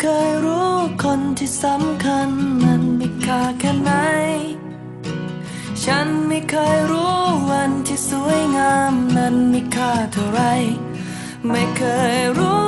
เคยรู้คนที่สำคัญมันมีค่าแค่ไหน ฉันไม่เคยรู้วันที่สวยงามนั้นมีค่าเท่าไร ไม่เคยรู้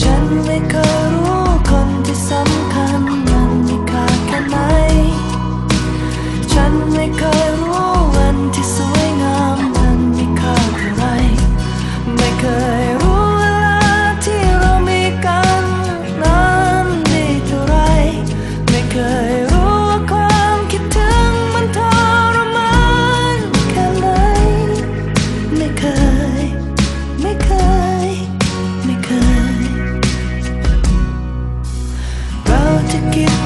ฉันไม่เคย to get